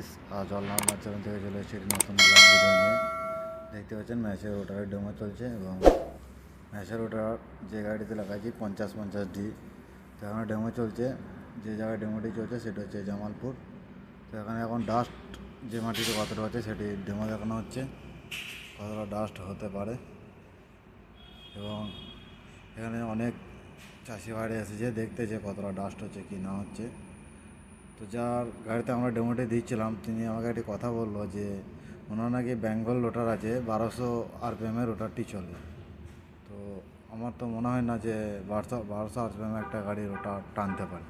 Guys আজ online বাচ্চারণ থেকে চলে এসেছি নতুন ব্লগ ভিডিও নিয়ে। দেখতে পাচ্ছেন ম্যাচের রোটারের ডেমো চলছে এবং ম্যাচের রোটার যে গাড়িতে লেখা আছে পঞ্চাশ পঞ্চাশ ডি তো এখানে ডেমো চলছে। যে জায়গায় ডেমোটি চলছে সেটা হচ্ছে জামালপুর। তো এখানে এখন ডাস্ট যে মাটিতে কতটা হচ্ছে সেটি ডেমো দেখানো হচ্ছে। কতটা ডাস্ট হতে পারে। এবং এখানে অনেক চাষি বাড়ি এসেছে দেখতে যে কতটা ডাস্ট হচ্ছে কি না হচ্ছে। তো যার গাড়িতে আমরা ডেমোটি দিচ্ছিলাম। তিনি আমাকে একটি কথা বলল যে, ওনার নাকি বেঙ্গল রোটার আছে, বারোশো আরপিএমের রোটারটি চলে। তো আমার তো মনে হয় না যে বারোশো বারোশো আরপিএম একটা গাড়ি রোটার টানতে পারে।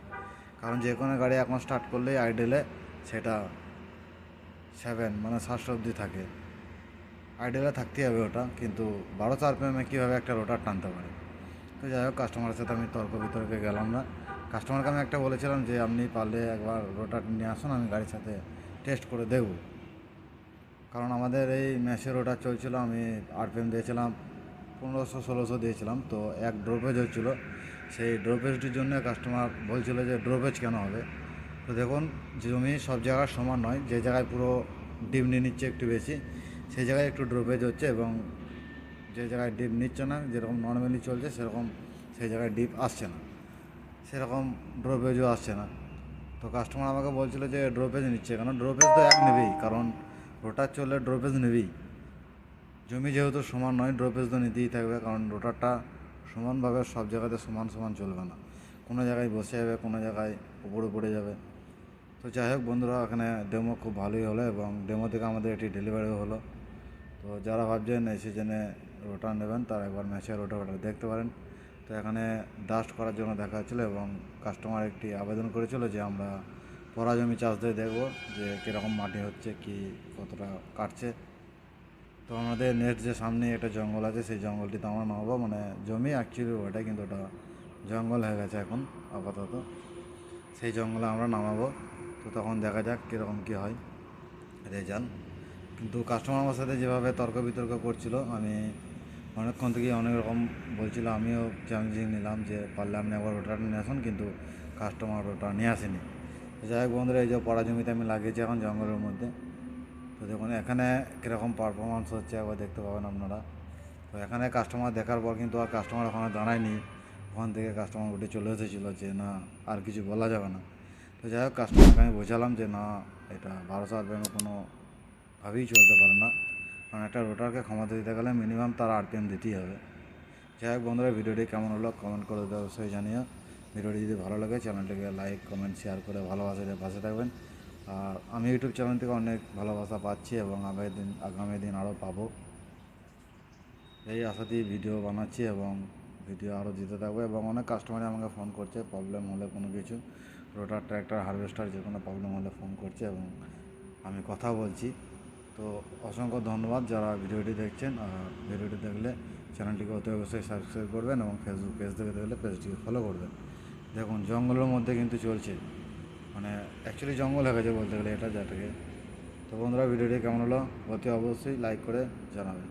কারণ যে কোনো গাড়ি এখন স্টার্ট করলেই আইডেলে সেটা সেভেন মানে ষাটশো অবধি থাকে। আইডেলে থাকতেই হবে ওটা, কিন্তু বারোশো আর পি আরপিএমে কীভাবে একটা রোটার টানতে পারে? তো যাই হোক কাস্টমারের সাথে আমি তর্ক বিতর্কে গেলাম না। কাস্টমারকে আমি একটা বলেছিলাম যে, আপনি পারলে একবার রোটার নিয়ে আসুন, আমি গাড়ির সাথে টেস্ট করে দেখব কারণ আমাদের এই ম্যাচের রোটার চলছিল, আমি আরপিএম দিয়েছিলাম, পনেরোশো, ষোলোশো দিয়েছিলাম, তো এক ড্রোপেজ হচ্ছিল। সেই ড্রোপেজটির জন্য কাস্টমার বলছিল যে ড্রোপেজ কেন হবে? তো দেখুন, জমি সব জায়গায় সমান নয়, যে জায়গায় পুরো ডিম নিয়ে নিচ্ছে একটু বেশি, সেই জায়গায় একটু ড্রোপেজ হচ্ছে এবং যে জায়গায় ডিপ নিচ্ছে না, যেরকম নর্মালি চলছে, সেরকম সেই জায়গায় ডিপ আসছে না। সেরকম ড্রপেজও আসছে না। তো কাস্টমার আমাকে বলছিল যে ড্রপেজ নিচ্ছে, কেন? ড্রপেজ তো এক নেবেই, কারণ রোটার চললে ড্রপেজ নেবেই। জমি যেহেতু সমান নয় ড্রপেজ তো নিতেই থাকবে, কারণ রোটারটা সমানভাবে সব জায়গাতে সমান সমান চলবে না। কোনো জায়গায় বসে যাবে, কোনো জায়গায় উপরে পড়ে যাবে। তো যাই হোক বন্ধুরা, এখানে ডেমো খুব ভালোই হলো এবং ডেমো থেকে আমাদের একটি ডেলিভারিও হলো। তো যারা ভাবছেন এই সিজনে রোটার নেবেন, তারা একবার ম্যাচের রোটার দেখতে পারেন। তো এখানে ডাস্ট করার জন্য দেখা হচ্ছিল এবং কাস্টমার একটি আবেদন করেছিল যে আমরা পরা জমি চাষ দিয়ে দেখব যে কীরকম মাটি হচ্ছে, কি কতটা কাটছে। তো আমাদের নেক্সট যে সামনে একটা জঙ্গল আছে, সেই জঙ্গলটিতে আমরা নামাবো মানে জমি অ্যাকচুয়ালি ওটা কিন্তু ওটা জঙ্গল হয়ে গেছে এখন আপাতত। সেই জঙ্গলে আমরা নামাবো। তো তখন দেখা যাক কীরকম কী হয়, রেজাল্ট। কিন্তু কাস্টমার আমার সাথে যেভাবে তর্ক বিতর্ক করছিল, আমি অনেকক্ষণ থেকে অনেক রকম বলছিল, আমিও চ্যালেঞ্জিং নিলাম যে পারলে আপনি একবার ওটা নিয়ে আসুন, কিন্তু কাস্টমার ওটা নিয়ে আসেনি। যাই হোক বন্ধুরা, এই যে পড়া জমিতে আমি লাগিয়েছি এখন জঙ্গলের মধ্যে। তো দেখুন, এখানে কীরকম পারফরমেন্স হচ্ছে একবার দেখতে পাবেন আপনারা। তো এখানে কাস্টমার দেখার পর কিন্তু আর কাস্টমার ওখানে দাঁড়ায়নি। ওখান থেকে কাস্টমার উঠে চলে এসেছিল যে না, আর কিছু বলা যাবে না। তো যাই হোক কাস্টমারকে আমি বোঝালাম যে না, এটা বারোশো আরপিএমে কোনো, ভাবেই চলতে পারে না। কারণ একটা রোটারকে ক্ষমতা দিতে গেলে মিনিমাম তার আরপিএম দিতেই হবে। যাই হোক বন্ধুরা, ভিডিওটি কেমন হলো কমেন্ট করে দেওয়া অবশ্যই জানিও। ভিডিওটি যদি ভালো লাগে, চ্যানেলটিকে লাইক কমেন্ট শেয়ার করে ভালোবাসা দিয়ে পাশে থাকবেন। আর আমি ইউটিউব চ্যানেল থেকে অনেক ভালোবাসা পাচ্ছি এবং আগামী দিন আগামী দিন আরও পাবো। এই আশাতেই ভিডিও বানাচ্ছি এবং ভিডিও আরও দিতে থাকব এবং অনেক কাস্টমারই আমাকে ফোন করছে প্রবলেম হলে কোনো কিছু। রোটার ট্র্যাক্টর হারভেস্টার যে কোনো প্রবলেম হলে ফোন করছে এবং আমি কথা বলছি। তো অসংখ্য ধন্যবাদ যারা ভিডিওটি দেখছেন। আর ভিডিওটি দেখলে চ্যানেলটিকে অতি অবশ্যই সাবস্ক্রাইব করবেন এবং ফেসবুক পেজ থেকে দেখলে পেজটিকে ফলো করবেন। দেখুন, জঙ্গলের মধ্যে কিন্তু চলছে। মানে অ্যাকচুয়ালি জঙ্গল হয়ে গেছে বলতে গেলে এটা যাটাকে। তো বন্ধুরা, ভিডিওটি কেমন হলো? অতি অবশ্যই লাইক করে জানাবেন।